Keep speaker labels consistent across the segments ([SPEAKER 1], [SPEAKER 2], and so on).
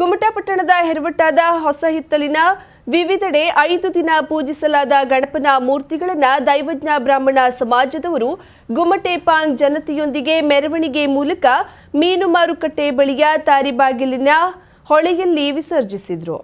[SPEAKER 1] ಕುಮಟಾ ಪಟ್ಟಣದ ಹೆರವಟ್ಟಾದ ಹೊಸ ಹಿತ್ತಲಿನ ವಿವಿಧೆಡೆ ಐದು ದಿನ ಪೂಜಿಸಲಾದ ಗಣಪನ ಮೂರ್ತಿಗಳನ್ನು ದೈವಜ್ಞ ಬ್ರಾಹ್ಮಣ ಸಮಾಜದವರು ಗುಮಟೆ ಪಾಂಗ್ ಜನತೆಯೊಂದಿಗೆ ಮೆರವಣಿಗೆ ಮೂಲಕ ಮೀನು ಮಾರುಕಟ್ಟೆ ಬಳಿಯ ತಾರಿಬಾಗಿಲಿನ ಹೊಳೆಯಲ್ಲಿ ವಿಸರ್ಜಿಸಿದ್ರು.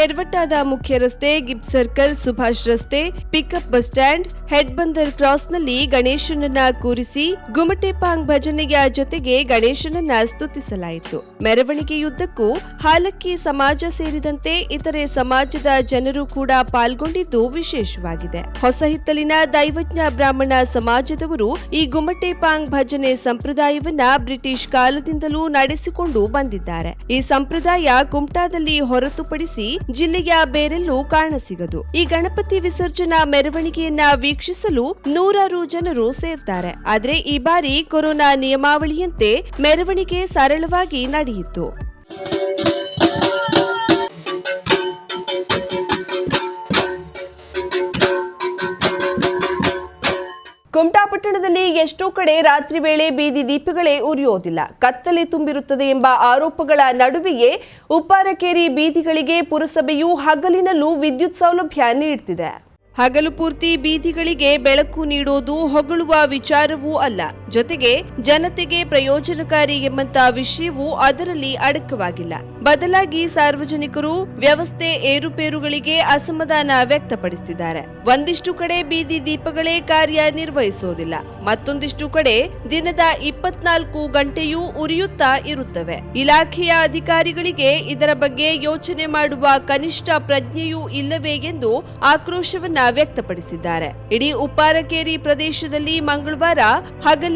[SPEAKER 1] ಹೆರ್ವಟ್ಟಾದ ಮುಖ್ಯ ರಸ್ತೆ ಗಿಬ್ ಸರ್ಕಲ್, ಸುಭಾಷ್ ರಸ್ತೆ, pickup bus stand, head Bandar ಕ್ರಾಸ್ನಲ್ಲಿ ಗಣೇಶನನ್ನ ಕೂರಿಸಿ ಗುಮಟೆಪಾಂಗ್ ಭಜನೆಯ ಜೊತೆಗೆ ಗಣೇಶನನ್ನ ಸ್ತುತಿಸಲಾಯಿತು. ಮೆರವಣಿಗೆಯುದ್ದಕ್ಕೂ ಹಾಲಕ್ಕಿ ಸಮಾಜ ಸೇರಿದಂತೆ ಇತರೆ ಸಮಾಜದ ಜನರು ಕೂಡ ಪಾಲ್ಗೊಂಡಿದ್ದು ವಿಶೇಷವಾಗಿದೆ. ಹೊಸ ಹಿತ್ತಲಿನ ದೈವಜ್ಞ ಬ್ರಾಹ್ಮಣ ಸಮಾಜದವರು ಈ ಗುಮಟೆಪಾಂಗ್ ಭಜನೆ ಸಂಪ್ರದಾಯವನ್ನ ಬ್ರಿಟಿಷ್ ಕಾಲದಿಂದಲೂ ನಡೆಸಿಕೊಂಡು ಬಂದಿದ್ದಾರೆ. ಈ ಸಂಪ್ರದಾಯ ಕುಮಟಾದಲ್ಲಿ ಹೊರತುಪಡಿಸಿ ಜಿಲ್ಲೆಯ ಬೇರೆಲ್ಲೂ ಕಾಣಸಿಗದು ಈ ಗಣಪತಿ ವಿಸರ್ಜನಾ ಮೆರವಣಿಗೆಯನ್ನ ವೀಕ್ಷಿಸಲು ನೂರಾರು ಜನರು ಸೇರ್ತಾರೆ. ಆದರೆ ಈ ಬಾರಿ ಕೊರೋನಾ ನಿಯಮಾವಳಿಯಂತೆ ಮೆರವಣಿಗೆ ಸರಳವಾಗಿ ನಡೆಯಿತು. ಪಟ್ಟಣದಲ್ಲಿ ಎಷ್ಟೋ ಕಡೆ ರಾತ್ರಿ ವೇಳೆ ಬೀದಿ ದೀಪಗಳೇ ಉರಿಯೋದಿಲ್ಲ. ಕತ್ತಲೆ ತುಂಬಿರುತ್ತದೆ ಎಂಬ ಆರೋಪಗಳ ನಡುವೆಯೇ ಉಪ್ಪಾರಕೇರಿ ಬೀದಿಗಳಿಗೆ ಪುರಸಭೆಯು ಹಗಲಿನಲ್ಲೂ ವಿದ್ಯುತ್ ಸೌಲಭ್ಯ ನೀಡುತ್ತಿದೆ ಹಗಲು ಪೂರ್ತಿ ಬೀದಿಗಳಿಗೆ ಬೆಳಕು ನೀಡೋದು ಹೊಗಳುವ ವಿಚಾರವೂ ಅಲ್ಲ. ಜೊತೆಗೆ ಜನತೆಗೆ ಪ್ರಯೋಜನಕಾರಿ ಎಂಬಂತಹ ವಿಷಯವೂ ಅದರಲ್ಲಿ ಅಡಕವಾಗಿಲ್ಲ. ಬದಲಾಗಿ ಸಾರ್ವಜನಿಕರು ವ್ಯವಸ್ಥೆ ಏರುಪೇರುಗಳಿಗೆ ಅಸಮಾಧಾನ ವ್ಯಕ್ತಪಡಿಸಿದ್ದಾರೆ. ಒಂದಿಷ್ಟು ಕಡೆ ಬೀದಿ ದೀಪಗಳೇ ಕಾರ್ಯ ನಿರ್ವಹಿಸೋದಿಲ್ಲ ಮತ್ತೊಂದಿಷ್ಟು ಕಡೆ ದಿನದ ಇಪ್ಪತ್ನಾಲ್ಕು ಗಂಟೆಯೂ ಉರಿಯುತ್ತಾ ಇರುತ್ತವೆ. ಇಲಾಖೆಯ ಅಧಿಕಾರಿಗಳಿಗೆ ಇದರ ಬಗ್ಗೆ ಯೋಚನೆ ಮಾಡುವ ಕನಿಷ್ಠ ಪ್ರಜ್ಞೆಯೂ ಇಲ್ಲವೇ ಎಂದು ಆಕ್ರೋಶವನ್ನ ವ್ಯಕ್ತಪಡಿಸಿದ್ದಾರೆ. ಇಡೀ ಉಪ್ಪಾರಕೇರಿ ಪ್ರದೇಶದಲ್ಲಿ ಮಂಗಳವಾರ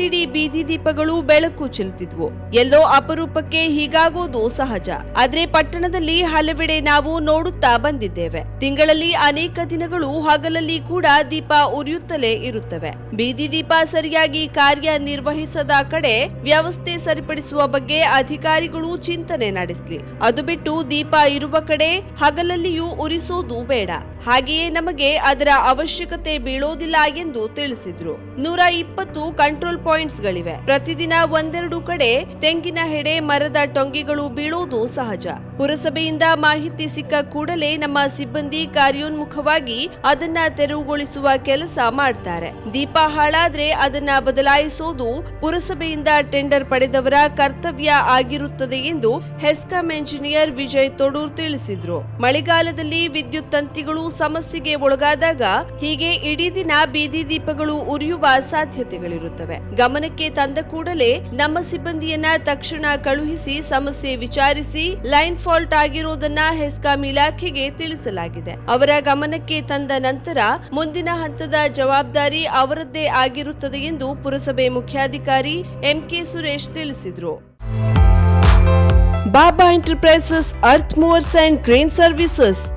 [SPEAKER 1] ಹಗಲಿಡಿ ಬೀದಿ ದೀಪಗಳು ಬೆಳಕು ಚೆಲ್ತಿದ್ವು ಎಲ್ಲೋ ಅಪರೂಪಕ್ಕೆ ಹೀಗಾಗೋದು ಸಹಜ ಆದ್ರೆ ಪಟ್ಟಣದಲ್ಲಿ ಹಲವೆಡೆ ನಾವು ನೋಡುತ್ತಾ ಬಂದಿದ್ದೇವೆ ತಿಂಗಳಲ್ಲಿ ಅನೇಕ ದಿನಗಳು ಹಗಲಲ್ಲಿ ಕೂಡ ದೀಪ ಉರಿಯುತ್ತಲೇ ಇರುತ್ತವೆ ಬೀದಿ ದೀಪ ಸರಿಯಾಗಿ ಕಾರ್ಯನಿರ್ವಹಿಸದ ಕಡೆ ವ್ಯವಸ್ಥೆ ಸರಿಪಡಿಸುವ ಬಗ್ಗೆ ಅಧಿಕಾರಿಗಳು ಚಿಂತನೆ ನಡೆಸಲಿ ಅದು ಬಿಟ್ಟು ದೀಪ ಇರುವ ಕಡೆ ಹಗಲಲ್ಲಿಯೂ ಉರಿಸೋದು ಬೇಡ ಹಾಗೆಯೇ ನಮಗೆ ಅದರ ಅವಶ್ಯಕತೆ ಬೀಳೋದಿಲ್ಲ ಎಂದು ತಿಳಿಸಿದ್ರು ನೂರ ಇಪ್ಪತ್ತು ಕಂಟ್ರೋಲ್ ಪಾಯಿಂಟ್ಸ್ ಗಳಿವೆ ಪ್ರತಿದಿನ ಒಂದೆರಡು ಕಡೆ ತೆಂಗಿನ ಹೆಡೆ, ಮರದ ಟೊಂಗಿಗಳು ಬೀಳುವುದು ಸಹಜ. ಪುರಸಭೆಯಿಂದ ಮಾಹಿತಿ ಸಿಕ್ಕ ಕೂಡಲೇ ನಮ್ಮ ಸಿಬ್ಬಂದಿ ಕಾರ್ಯೋನ್ಮುಖವಾಗಿ ಅದನ್ನ ತೆರವುಗೊಳಿಸುವ ಕೆಲಸ ಮಾಡ್ತಾರೆ. ದೀಪ ಹಾಳಾದ್ರೆ ಅದನ್ನ ಬದಲಾಯಿಸೋದು ಪುರಸಭೆಯಿಂದ ಟೆಂಡರ್ ಪಡೆದವರ ಕರ್ತವ್ಯ ಆಗಿರುತ್ತದೆ ಎಂದು ಹೆಸ್ಕಾಂ ಎಂಜಿನಿಯರ್ ವಿಜಯ್ ತೊಡೂರ್ ತಿಳಿಸಿದ್ರು. ಮಳೆಗಾಲದಲ್ಲಿ ವಿದ್ಯುತ್ ತಂತಿಗಳು ಸಮಸ್ಯೆಗೆ ಒಳಗಾದಾಗ ಹೀಗೆ ಇಡೀ ದಿನ ಬೀದಿ ದೀಪಗಳು ಉರಿಯುವ ಸಾಧ್ಯತೆಗಳಿರುತ್ತವೆ. ಗಮನಕ್ಕೆ ತಂದ ಕೂಡಲೇ ನಮ್ಮ ಸಿಬ್ಬಂದಿಯನ್ನ ತಕ್ಷಣ ಕಳುಹಿಸಿ ಸಮಸ್ಯೆ ವಿಚಾರಿಸಿ ಲೈನ್ ಫಾಲ್ಟ್ ಆಗಿರೋದನ್ನ ಹೆಸ್ಕಾಂ ಇಲಾಖೆಗೆ ತಿಳಿಸಲಾಗಿದೆ. ಅವರ ಗಮನಕ್ಕೆ ತಂದ ನಂತರ ಮುಂದಿನ ಹಂತದ ಜವಾಬ್ದಾರಿ ಅವರದ್ದೇ ಆಗಿರುತ್ತದೆ ಎಂದು ಪುರಸಭೆ ಮುಖ್ಯಾಧಿಕಾರಿ ಎಂಕೆ ಸುರೇಶ್ ತಿಳಿಸಿದರು. Baba enterprises earth movers and green services